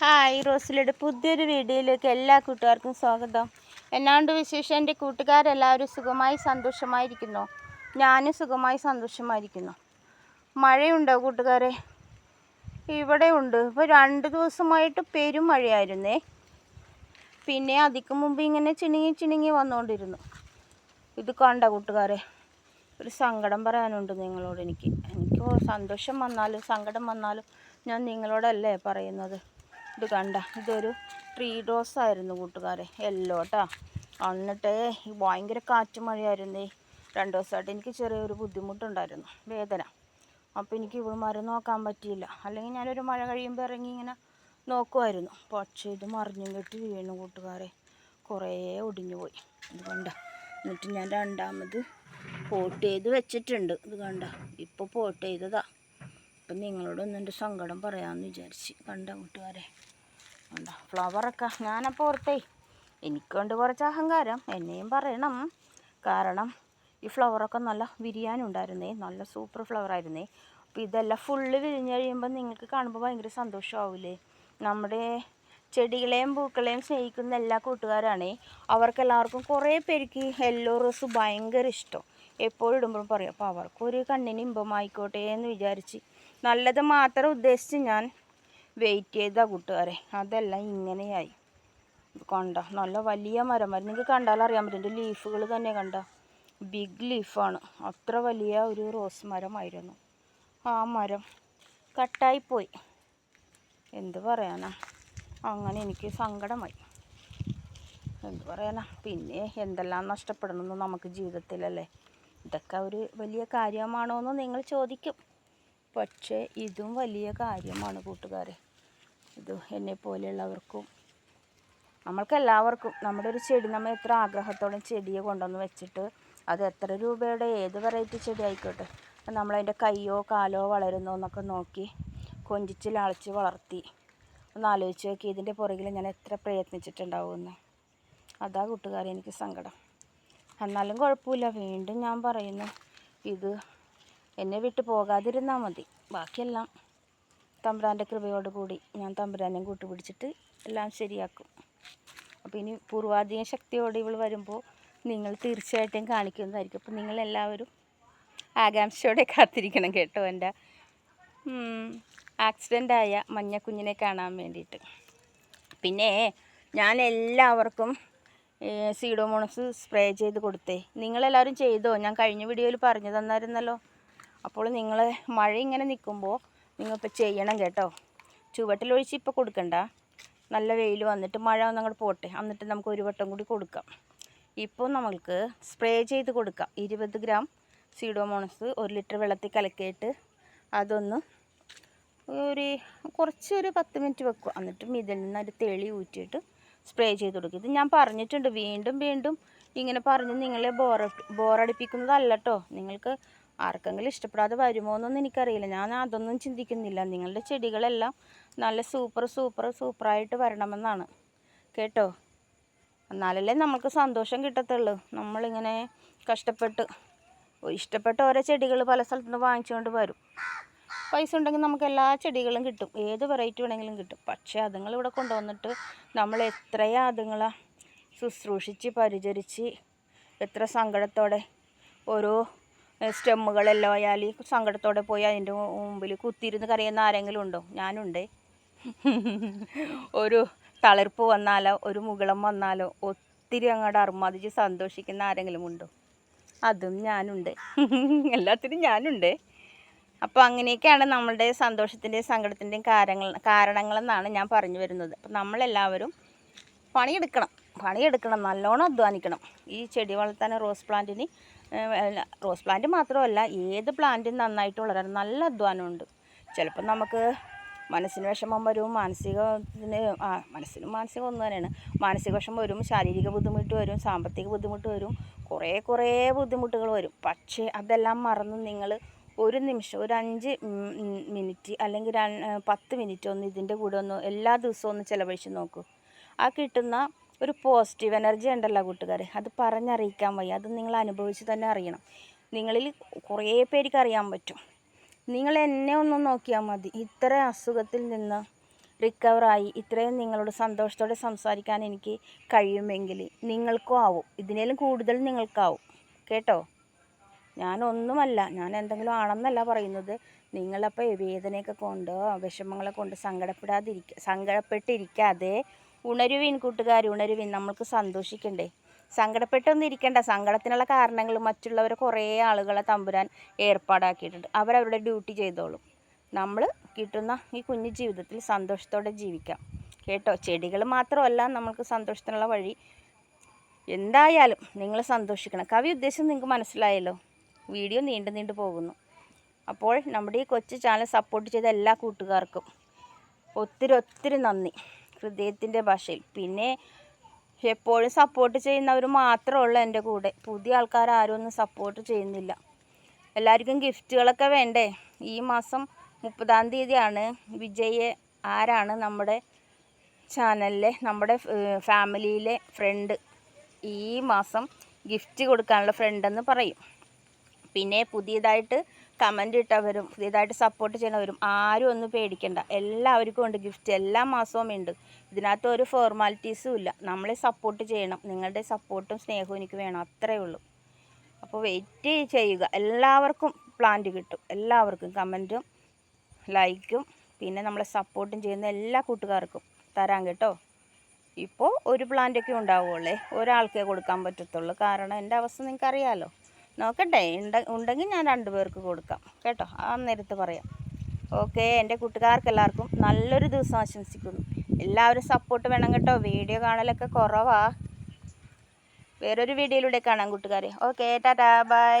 Hi റോസിലയുടെ പുതിയൊരു വീഡിയോയിലേക്ക് എല്ലാ കൂട്ടുകാർക്കും സ്വാഗതം. എന്നാണ്ട് വിശേഷം? എന്റെ കൂട്ടുകാരെല്ലാവരും സുഖമായി സന്തോഷമായിരിക്കുന്നു. ഞാനും സുഖമായി സന്തോഷമായിരിക്കുന്നു. മഴയുണ്ടോ കൂട്ടുകാരെ? ഇവിടെ ഉണ്ട് ഇപ്പോൾ രണ്ട് ദിവസമായിട്ട് പെരും മഴയായിരുന്നേ. പിന്നെ അതിക്ക് മുമ്പ് ഇങ്ങനെ ചിണുങ്ങി ചിണുങ്ങി വന്നുകൊണ്ടിരുന്നു. ഇത് കണ്ട കൂട്ടുകാരെ? ഒരു സങ്കടം പറയാനുണ്ട് നിങ്ങളോട് എനിക്ക്. എനിക്ക് സന്തോഷം വന്നാലും സങ്കടം വന്നാലും ഞാൻ നിങ്ങളോടല്ലേ പറയുന്നത്? ഇത് കണ്ട ഇതൊരു ട്രീ റോസ് ആയിരുന്നു കൂട്ടുകാരെ. യെല്ലോ കേട്ടോ എന്നിട്ടേ ഭയങ്കര കാറ്റ് മഴയായിരുന്നേ. രണ്ട് ദിവസമായിട്ട് എനിക്ക് ചെറിയൊരു ബുദ്ധിമുട്ടുണ്ടായിരുന്നു വേദന. അപ്പോൾ എനിക്ക് ഇവിടെ മരം നോക്കാൻ പറ്റിയില്ല. അല്ലെങ്കിൽ ഞാനൊരു മഴ കഴിയുമ്പോൾ ഇറങ്ങി ഇങ്ങനെ നോക്കുമായിരുന്നു പക്ഷേ ഇത് മറിഞ്ഞും കെട്ടി വീണു കൂട്ടുകാരെ. കുറേ ഒടിഞ്ഞു പോയി. ഇത് കണ്ട. എന്നിട്ട് ഞാൻ രണ്ടാമത് പോട്ട് ചെയ്ത് വെച്ചിട്ടുണ്ട്. ഇത് കണ്ട. ഇപ്പോൾ പോട്ട് ചെയ്തതാ. അപ്പം നിങ്ങളോടൊന്നും എന്റെ സങ്കടം പറയാമെന്ന് വിചാരിച്ച്. കണ്ട കൂട്ടുകാരെ? കണ്ട? ഫ്ലവറൊക്കെ ഞാനപ്പോൾ ഓർത്തേ എനിക്കുണ്ട് കുറച്ച് അഹങ്കാരം. എന്നെയും പറയണം. കാരണം ഈ ഫ്ലവറൊക്കെ നല്ല ബിരിയാണി ഉണ്ടായിരുന്നേ. നല്ല സൂപ്പർ ഫ്ലവർ ആയിരുന്നേ. അപ്പോൾ ഇതെല്ലാം ഫുള്ള് വിരിഞ്ഞ് കഴിയുമ്പോൾ നിങ്ങൾക്ക് കാണുമ്പോൾ ഭയങ്കര സന്തോഷമാവില്ലേ നമ്മുടെ ചെടികളെയും പൂക്കളെയും സ്നേഹിക്കുന്ന എല്ലാ കൂട്ടുകാരാണേ. അവർക്കെല്ലാവർക്കും കുറേ പേർക്ക് യെല്ലോ റോസ് ഭയങ്കര ഇഷ്ടം. എപ്പോഴും ഇടുമ്പോഴും പറയും അപ്പോൾ അവർക്കൊരു കണ്ണിന് ഇമ്പമായിക്കോട്ടെ എന്ന് വിചാരിച്ച് നല്ലത് മാത്രം ഉദ്ദേശിച്ച് ഞാൻ വെയിറ്റ് ചെയ്താ കൂട്ടുകാരെ. അതെല്ലാം ഇങ്ങനെയായി. കണ്ട? നല്ല വലിയ മരം. വരും നിങ്ങൾക്ക് കണ്ടാൽ അറിയാൻ പറ്റും. ലീഫുകൾ തന്നെ കണ്ട? ബിഗ് ലീഫാണ് അത്ര വലിയ ഒരു റോസ് മരമായിരുന്നു. ആ മരം കട്ടായിപ്പോയി. എന്ത് പറയാനാ? അങ്ങനെ എനിക്ക് സങ്കടമായി. എന്ത് പറയാനാ? പിന്നെ എന്തെല്ലാം നഷ്ടപ്പെടണമെന്ന് നമുക്ക് ജീവിതത്തിലല്ലേ? ഇതൊക്കെ ഒരു വലിയ കാര്യമാണോ എന്ന് നിങ്ങൾ ചോദിക്കും. പക്ഷേ ഇതും വലിയ കാര്യമാണ് കൂട്ടുകാരെ. ഇത് എന്നെ പോലെയുള്ളവർക്കും നമ്മൾക്കെല്ലാവർക്കും നമ്മുടെ ഒരു ചെടി നമ്മൾ എത്ര ആഗ്രഹത്തോടെ ചെടിയെ കൊണ്ടുവന്ന് വെച്ചിട്ട് അത് എത്ര രൂപയുടെ ഏത് വെറൈറ്റി ചെടി ആയിക്കോട്ടെ നമ്മളതിന്റെ കയ്യോ കാലോ വളരുന്നോ എന്നൊക്കെ നോക്കി കൊഞ്ചിച്ച് ലാളിച്ച് വളർത്തി ഒന്ന് ആലോചിച്ച് നോക്കി ഇതിന്റെ പുറകിൽ ഞാൻ എത്ര പ്രയത്നിച്ചിട്ടുണ്ടാവുമെന്ന്. അതാ കൂട്ടുകാരെ എനിക്ക് സങ്കടം. എന്നാലും കുഴപ്പമില്ല. വീണ്ടും ഞാൻ പറയുന്നു ഇത് എന്നെ വിട്ടു പോകാതിരുന്നാൽ മതി. ബാക്കിയെല്ലാം തമ്പുരാന്റെ കൃപയോടുകൂടി ഞാൻ തമ്പുരാനെയും കൂട്ടുപിടിച്ചിട്ട് എല്ലാം ശരിയാക്കും. അപ്പോൾ ഇനി പൂർവാധികം ശക്തിയോടെ ഇവൾ വരുമ്പോൾ നിങ്ങൾ തീർച്ചയായിട്ടും കാണിക്കുന്നതായിരിക്കും. അപ്പോൾ നിങ്ങളെല്ലാവരും ആകാംക്ഷയോടെ കാത്തിരിക്കണം കേട്ടോ എന്റെ ആക്സിഡന്റായ മഞ്ഞക്കുഞ്ഞിനെ കാണാൻ വേണ്ടിയിട്ട്. പിന്നെ ഞാൻ എല്ലാവർക്കും സീഡോമോണസ് സ്പ്രേ ചെയ്ത് കൊടുത്തേ. നിങ്ങളെല്ലാവരും ചെയ്തോ? ഞാൻ കഴിഞ്ഞ വീഡിയോയിൽ പറഞ്ഞു തന്നായിരുന്നല്ലോ. അപ്പോൾ നിങ്ങൾ മഴ ഇങ്ങനെ നിൽക്കുമ്പോൾ നിങ്ങളിപ്പോൾ ചെയ്യണം കേട്ടോ. ചുവട്ടിലൊഴിച്ച് ഇപ്പോൾ കൊടുക്കണ്ട. നല്ല വെയിൽ വന്നിട്ട് മഴ ഒന്ന് അങ്ങോട്ട് പോട്ടെ. എന്നിട്ട് നമുക്ക് ഒരു വട്ടം കൂടി കൊടുക്കാം. ഇപ്പോൾ നമ്മൾക്ക് സ്പ്രേ ചെയ്ത് കൊടുക്കാം. ഇരുപത് ഗ്രാം സീഡോമോണസ് ഒരു ലിറ്റർ വെള്ളത്തിൽ കലക്കിയിട്ട് അതൊന്ന് ഒരു കുറച്ച് ഒരു പത്ത് മിനിറ്റ് വെക്കുക എന്നിട്ട് ഇതിൽ നിന്ന് ഒരു തെളി ഊറ്റിയിട്ട് സ്പ്രേ ചെയ്ത് കൊടുക്കും. ഇത് ഞാൻ പറഞ്ഞിട്ടുണ്ട്. വീണ്ടും വീണ്ടും ഇങ്ങനെ പറഞ്ഞ് നിങ്ങളെ ബോറ ബോറടിപ്പിക്കുന്നതല്ല കേട്ടോ. നിങ്ങൾക്ക് ആർക്കെങ്കിലും ഇഷ്ടപ്പെടാതെ വരുമോ എന്നൊന്നും എനിക്കറിയില്ല. ഞാൻ അതൊന്നും ചിന്തിക്കുന്നില്ല. നിങ്ങളുടെ ചെടികളെല്ലാം നല്ല സൂപ്പർ സൂപ്പർ സൂപ്പറായിട്ട് വരണമെന്നാണ്. കേട്ടോ? എന്നാലല്ലേ നമുക്ക് സന്തോഷം കിട്ടത്തുള്ളൂ. നമ്മളിങ്ങനെ കഷ്ടപ്പെട്ട് ഇഷ്ടപ്പെട്ട ഓരോ ചെടികൾ പല സ്ഥലത്തുനിന്ന് വാങ്ങിച്ചുകൊണ്ട് വരും. പൈസ ഉണ്ടെങ്കിൽ നമുക്ക് എല്ലാ ചെടികളും കിട്ടും. ഏത് വെറൈറ്റി വേണമെങ്കിലും കിട്ടും. പക്ഷേ അതുങ്ങൾ ഇവിടെ കൊണ്ടുവന്നിട്ട് നമ്മൾ എത്രയാ അതുങ്ങളെ ശുശ്രൂഷിച്ച് പരിചരിച്ച് എത്ര സങ്കടത്തോടെ ഓരോ സ്റ്റെമ്മുകളെല്ലാം ആയാൽ സങ്കടത്തോടെ പോയി അതിന്റെ മുമ്പിൽ കുത്തിയിരുന്ന് കരയുന്ന ആരെങ്കിലും ഉണ്ടോ? ഞാനുണ്ട്. ഒരു തളിർപ്പ് വന്നാലോ ഒരു മുകളം വന്നാലോ ഒത്തിരി അങ്ങോട്ട് അർമാദിച്ച് സന്തോഷിക്കുന്ന ആരെങ്കിലും ഉണ്ടോ? അതും ഞാനുണ്ട്. എല്ലാത്തിനും ഞാനുണ്ട്. അപ്പോൾ അങ്ങനെയൊക്കെയാണ് നമ്മളുടെ സന്തോഷത്തിന്റെയും സങ്കടത്തിന്റെയും കാരണങ്ങൾ കാരണങ്ങളെന്നാണ് ഞാൻ പറഞ്ഞു വരുന്നത്. അപ്പം നമ്മളെല്ലാവരും പണിയെടുക്കണം. പണിയെടുക്കണം. നല്ലോണം അധ്വാനിക്കണം. ഈ ചെടി വളർത്താൻ റോസ് പ്ലാന്റിന് റോസ് പ്ലാന്റ് മാത്രമല്ല ഏത് പ്ലാന്റും നന്നായിട്ട് വളരാൻ നല്ല അധ്വാനമുണ്ട്. ചിലപ്പോൾ നമുക്ക് മനസ്സിന് വിഷമം വരും മാനസികത്തിന് ആ മനസ്സിനും മാനസികം ഒന്ന് തന്നെയാണ്. മാനസിക വിഷമം വരും ശാരീരിക ബുദ്ധിമുട്ട് വരും സാമ്പത്തിക ബുദ്ധിമുട്ട് വരും കുറേ കുറേ ബുദ്ധിമുട്ടുകൾ വരും. പക്ഷേ അതെല്ലാം മറന്ന് നിങ്ങൾ ഒരു നിമിഷം ഒരു അഞ്ച് മിനിറ്റ് അല്ലെങ്കിൽ പത്ത് മിനിറ്റ് ഒന്ന് ഇതിന്റെ കൂടെ ഒന്ന് എല്ലാ ദിവസവും ഒന്ന് ചിലവഴിച്ച് നോക്കൂ. ആ കിട്ടുന്ന ഒരു പോസിറ്റീവ് എനർജി ഉണ്ടല്ലോ കൂട്ടുകാരെ. അത് പറഞ്ഞറിയിക്കാൻ വയ്യ. അത് നിങ്ങൾ അനുഭവിച്ച് തന്നെ അറിയണം. നിങ്ങളിൽ കുറേ പേർക്ക് അറിയാൻ പറ്റും. നിങ്ങൾ എന്നെ ഒന്നും നോക്കിയാൽ മതി. ഇത്ര അസുഖത്തിൽ നിന്ന് റിക്കവറായി ഇത്രയും നിങ്ങളോട് സന്തോഷത്തോടെ സംസാരിക്കാൻ എനിക്ക് കഴിയുമെങ്കിൽ നിങ്ങൾക്കും ആവും. ഇതിനേലും കൂടുതൽ നിങ്ങൾക്കാവും. കേട്ടോ? ഞാനൊന്നുമല്ല. ഞാൻ എന്തെങ്കിലും ആണെന്നല്ല പറയുന്നത്. നിങ്ങളപ്പോൾ വേദനയൊക്കെ കൊണ്ട് വിഷമങ്ങളെ കൊണ്ട് സങ്കടപ്പെടാതിരിക്കുക സങ്കടപ്പെട്ടിരിക്കാതെ ഉണരുവിൻ കൂട്ടുകാർ ഉണരുവിൻ. നമ്മൾക്ക് സന്തോഷിക്കണ്ടേ. സങ്കടപ്പെട്ടൊന്നും ഇരിക്കേണ്ട. സങ്കടത്തിനുള്ള കാരണങ്ങൾ മറ്റുള്ളവർ കുറേ ആളുകളെ തമ്പുരാൻ ഏർപ്പാടാക്കിയിട്ടുണ്ട്. അവരവരുടെ ഡ്യൂട്ടി ചെയ്തോളും. നമ്മൾ കിട്ടുന്ന ഈ കുഞ്ഞു ജീവിതത്തിൽ സന്തോഷത്തോടെ ജീവിക്കാം. കേട്ടോ? ചെടികൾ മാത്രമല്ല നമുക്ക് സന്തോഷത്തിനുള്ള വഴി. എന്തായാലും നിങ്ങൾ സന്തോഷിക്കണം. കവി ഉദ്ദേശം നിങ്ങൾക്ക് മനസ്സിലായല്ലോ? വീഡിയോ നീണ്ടു നീണ്ടു പോകുന്നു. അപ്പോൾ നമ്മുടെ ഈ കൊച്ചു ചാനൽ സപ്പോർട്ട് ചെയ്ത എല്ലാ കൂട്ടുകാർക്കും ഒത്തിരി ഒത്തിരി നന്ദി. ഹൃദയത്തിന്റെ ഭാഷയിൽ പിന്നെ എപ്പോഴും സപ്പോർട്ട് ചെയ്യുന്നവർ മാത്രമേ ഉള്ളൂ എന്റെ കൂടെ. പുതിയ ആൾക്കാർ ആരും ഒന്നും സപ്പോർട്ട് ചെയ്യുന്നില്ല. എല്ലാവർക്കും ഗിഫ്റ്റുകളൊക്കെ വേണ്ടേ? ഈ മാസം മുപ്പതാം തീയതിയാണ് വിജയ് ആരാണ് നമ്മുടെ ചാനലിലെ നമ്മുടെ ഫാമിലിയിലെ ഫ്രണ്ട് ഈ മാസം ഗിഫ്റ്റ് കൊടുക്കാനുള്ള ഫ്രണ്ടെന്ന് പറയും. പിന്നെ പുതിയതായിട്ട് കമന്റ് ഇട്ടവരും പുതിയതായിട്ട് സപ്പോർട്ട് ചെയ്യണവരും ആരും ഒന്നും പേടിക്കണ്ട. എല്ലാവർക്കും ഉണ്ട് ഗിഫ്റ്റ് എല്ലാ മാസവും ഉണ്ട്. ഇതിനകത്ത് ഒരു ഫോർമാലിറ്റീസും ഇല്ല. നമ്മളെ സപ്പോർട്ട് ചെയ്യണം. നിങ്ങളുടെ സപ്പോർട്ടും സ്നേഹവും എനിക്ക് വേണം. അത്രയേ ഉള്ളൂ. അപ്പോൾ വെയിറ്റ് ചെയ്യുക. എല്ലാവർക്കും പ്ലാന്റ് കിട്ടും. എല്ലാവർക്കും കമന്റും ലൈക്കും പിന്നെ നമ്മളെ സപ്പോർട്ടും ചെയ്യുന്ന എല്ലാ കൂട്ടുകാർക്കും തരാം കേട്ടോ. ഇപ്പോൾ ഒരു പ്ലാന്റൊക്കെ ഉണ്ടാവുകയുള്ളേ ഒരാൾക്കേ കൊടുക്കാൻ പറ്റത്തുള്ളൂ. കാരണം എന്റെ അവസ്ഥ നിങ്ങൾക്ക് അറിയാമല്ലോ നോക്കട്ടെ ഉണ്ട ഉണ്ടെങ്കിൽ ഞാൻ രണ്ടുപേർക്ക് കൊടുക്കാം. കേട്ടോ ആ നേരത്ത് പറയാം. ഓക്കെ എന്റെ കൂട്ടുകാർക്ക് എല്ലാവർക്കും നല്ലൊരു ദിവസം ആശംസിക്കുന്നു. എല്ലാവരും സപ്പോർട്ട് വേണം കേട്ടോ. വീഡിയോ കാണലൊക്കെ കുറവാ. വേറൊരു വീഡിയോയിലൂടെ കാണാം കൂട്ടുകാരെ. Okay tata bye